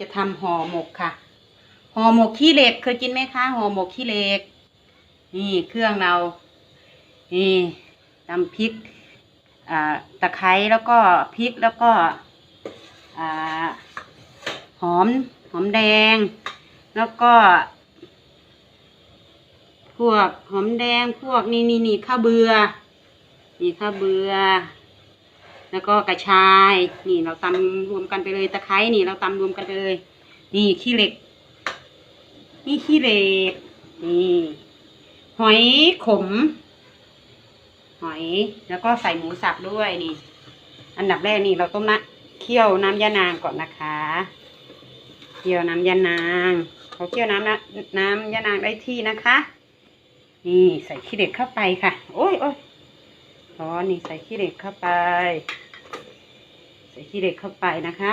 จะทำห่อหมกค่ะ ห่อหมกขี้เหล็กเคยกินไหมคะห่อหมกขี้เหล็ก นี่เครื่องเรา นี่ตำพริกอ่าตะไคร้แล้วก็พริกแล้วก็อ่าหอมหอมแดง แล้วก็ พวกหอมแดงพวกนี่นี่นี่ข้าวเบือนี่ข้าวเบือ แล้วก็กระชาย นี่เราตำรวมกันไปเลยตะไคร้นี่เราตำรวมกันไปเลย นี่ขี้เหล็ก นี่ขี้เหล็ก นี่หอยขม หอยแล้วก็ใส่หมูสับด้วยนี่ อันดับแรกนี่เราต้มนะเคี่ยวน้ำยานางก่อนนะคะ เคี่ยวน้ำยานางพอเคี่ยวน้ำนะน้ำยานางได้ที่นะคะ นี่ใส่ขี้เหล็กเข้าไปค่ะ โอ้ยโอ้ยอ๋อนี่ใส่ขี้เหล็กเข้าไป ส่ขี้เหล็กเข้าไปนะคะ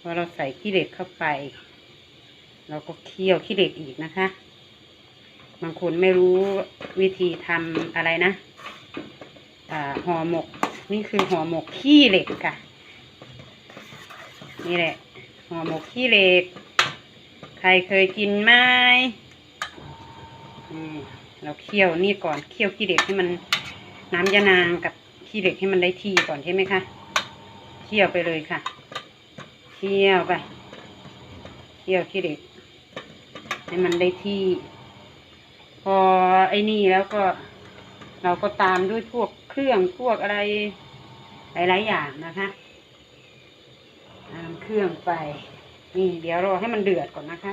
พอเราใส่ขี้เหล็กเข้าไป เราก็เคี่ยวขี้เหล็กอีกนะคะ บางคนไม่รู้วิธีทำอะไรนะห่อหมก นี่คือห่อหมกขี้เหล็กค่ะ นี่แหละห่อหมกขี้เหล็ก ใครเคยกินไหมเราเคี่ยวนี่ก่อนเคี่ยวขี้เหล็กให้มันน้ำยานางกับขี้เหล็กให้มันได้ที่ก่อนใช่ไหมคะ คี่ยวไปเลยค่ะ เคี่ยวไป เคี่ยวขี้เหล็ก ให้มันได้ที่ พอไอ้นี่แล้วก็ เราก็ตามด้วยพวกเครื่องพวกอะไร หลาย ๆ อย่างนะคะตามเครื่องไป นี่เดี๋ยวรอให้มันเดือดก่อนนะคะ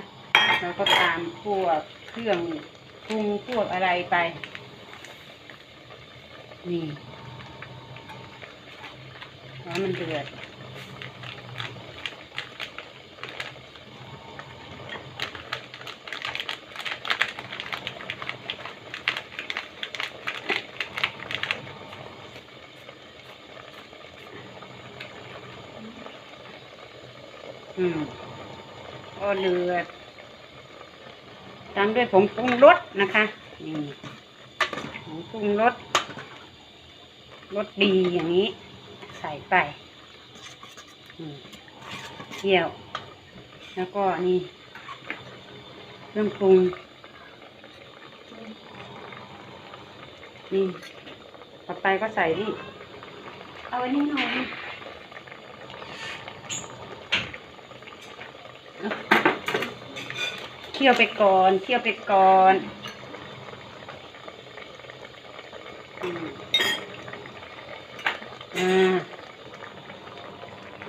แล้วก็ตามพวกเครื่องปรุงพวกอะไรไป นี่ ให้มันเดือดอืมก็เดือดตามด้วยผงปรุงรสนะคะนี่ผงปรุงรสรสดีอย่างนี้ ใส่ไปอืมเคี่ยว แล้วก็นี่เครื่องปรุงนี่ต่อไปก็ใส่นี่ เอาไว้นี่หน่อยนี่เคี่ยวไปก่อนเคี่ยวไปก่อนอืมอ่า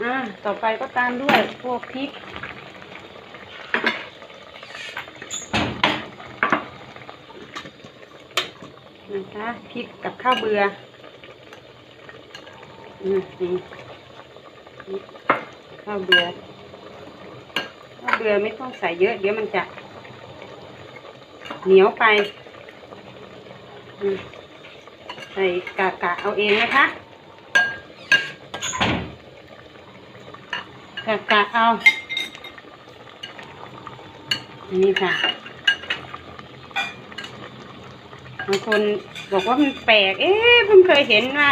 อ่าต่อไปก็ตามด้วยพวกพริก นะคะพริกกับข้าวเบืออืมนี่พริกข้าวเบือข้าวเบือไม่ต้องใส่เยอะ เดี๋ยวมันจะเหนียวไปใส่กะกะเอาเองนะคะ กะกะเอาอันนี้ค่ะบางคนบอกว่ามันแปลก เอ๊ะเพิ่งเคยเห็นว่า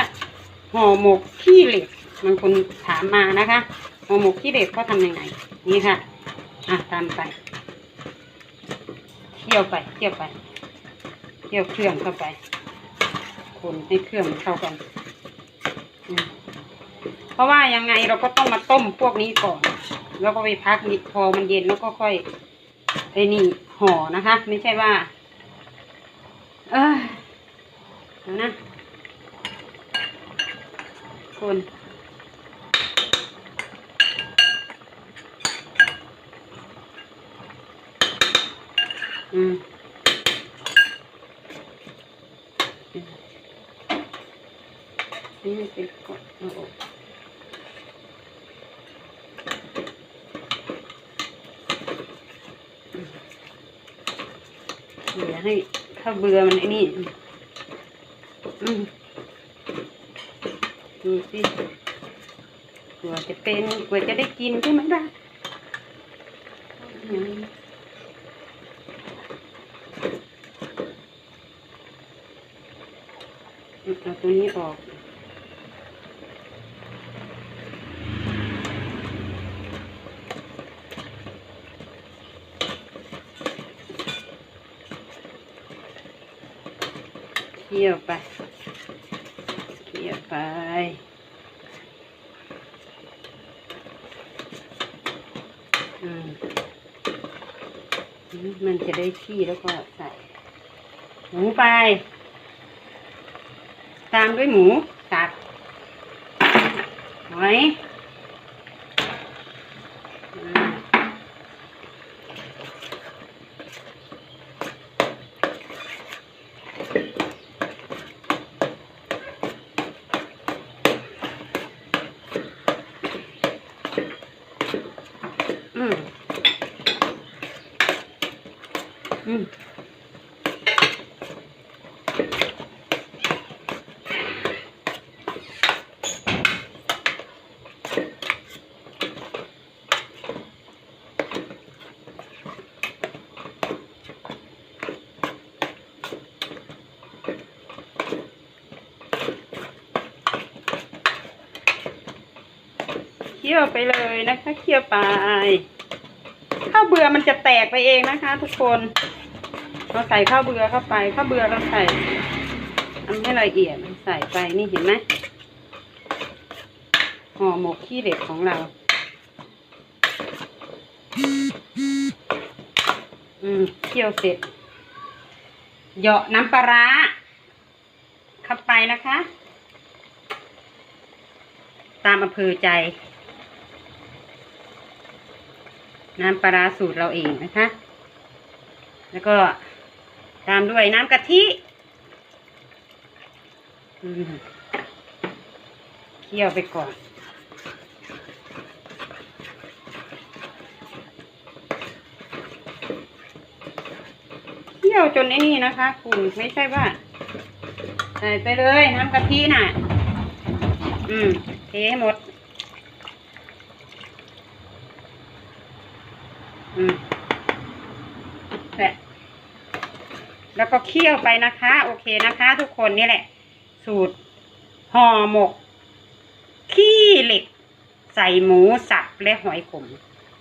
ห่อหมกขี้เหล็กบางคนถามมานะคะห่อหมกขี้เหล็กเขาทำยังไง นี่ค่ะ อะตามไปเคี่ยวไปเคี่ยวไปเคี่ยวเครื่องเข้าไป คนให้เครื่องเข้ากันอืม เพราะว่ายังไงเราก็ต้องมาต้มพวกนี้ก่อน แล้วก็ไปพักนิดพอมันเย็นแล้วก็ค่อยไอ้นี่ห่อนะคะ ไม่ใช่ว่า เออเดี๋ยวนะคนอืมนี่มันเป็นกดเอาออก เดี๋ยให้ข้าเบื่อมันไอ้นี่อืมดูสิกลัวจะเป็นกลัวจะได้กินใช่ไหมล่ะเอาตัวนี้ออก เคี่ยวไปเคี่ยวไป อืม มันจะได้ที่แล้วก็ใส่ หมูไป ตามด้วยหมูสับหอย เคี่ยวไปเลยนะคะเคี่ยวไป ข้าวเบื่อมันจะแตกไปเองนะคะ ทุกคน เราใส่ข้าวเบือเข้าไป ข้าวเบือเราใส่ทำให้ละเอียดใส่ไปนี่เห็นไหมห่อหมกขี้เหล็กของเรา อืมเคี่ยวเสร็จ เหยาะน้ำปลาร้าเข้าไปนะคะ ตามอำเภอใจ น้ำปลาร้าสูตรเราเองนะคะ แล้วก็ ตามด้วยน้ำกะทิเคี่ยวไปก่อนเคี่ยวจนไอ้นี่นะคะ คุณไม่ใช่ว่าใส่ไปเลยน้ำกะทิน่ะ อืมเทให้หมด อืมแหละ แล้วก็เคี่ยวไปนะคะ โอเคนะคะ ทุกคนนี่แหละ สูตรห่อหมก ขี้เหล็ก ใส่หมูสับและหอยขม